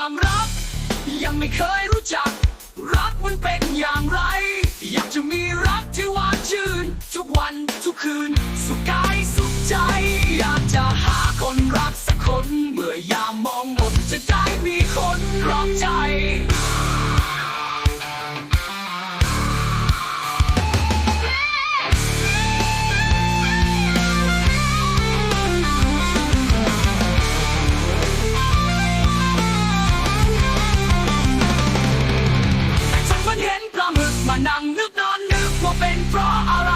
ความรัก ยังไม่เคยรู้จัก รักมันเป็นอย่างไร อยากจะมีรักที่หวานชื่น ทุกวันทุกคืนสุข มานั่งนึกนอนนึกว่าเป็นเพราะอะไร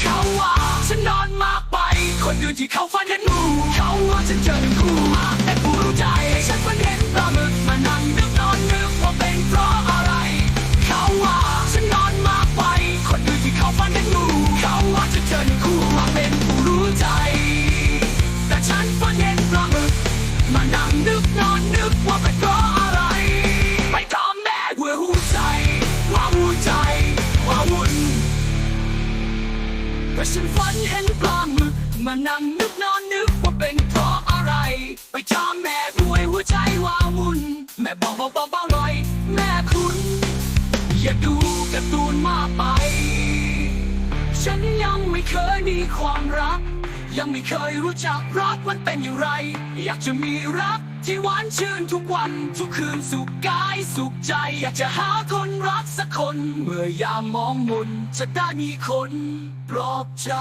เขาว่าฉันนอนมากไป คนอื่นที่เขาฝันเห็นงูเขาว่าฉันเจอหนึ่งคู่มาแต่ผู้รู้ใจฉันฝันเห็นปลาหมึกมานั่งนึกนอนนึกว่าเป็นเพราะอะไร เขาว่าฉันนอนมากไป คนอื่นที่เขาฝันเห็นงูเขาว่าฉันเจอหนึ่งคู่มาเป็นผู้รู้ใจ แต่ฉันฝันเห็นปลาหมึกมานั่งนึกนอนนึกว่าเป็นเพราะ แต่ฉันฝันเห็นปลาหมึก มานั่งนึกนอนนึกว่าเป็นเพราะอะไร ไปตามแม่ด้วยหัวใจว่าวุ่น แม่บอกเบาๆๆหน่อย แม่คุณ อย่าดูการ์ตูนมากไป ฉันยังไม่เคยมีความรัก ยังไม่เคยรู้จักรักมันเป็นอย่างไร อยากจะมีรักที่หวานชื่นทุกวันทุกคืนสุขกา สุขใจอยากจะหาคนรักสักคน เมื่อยามมองมุนจะได้มีคนปลอบใจ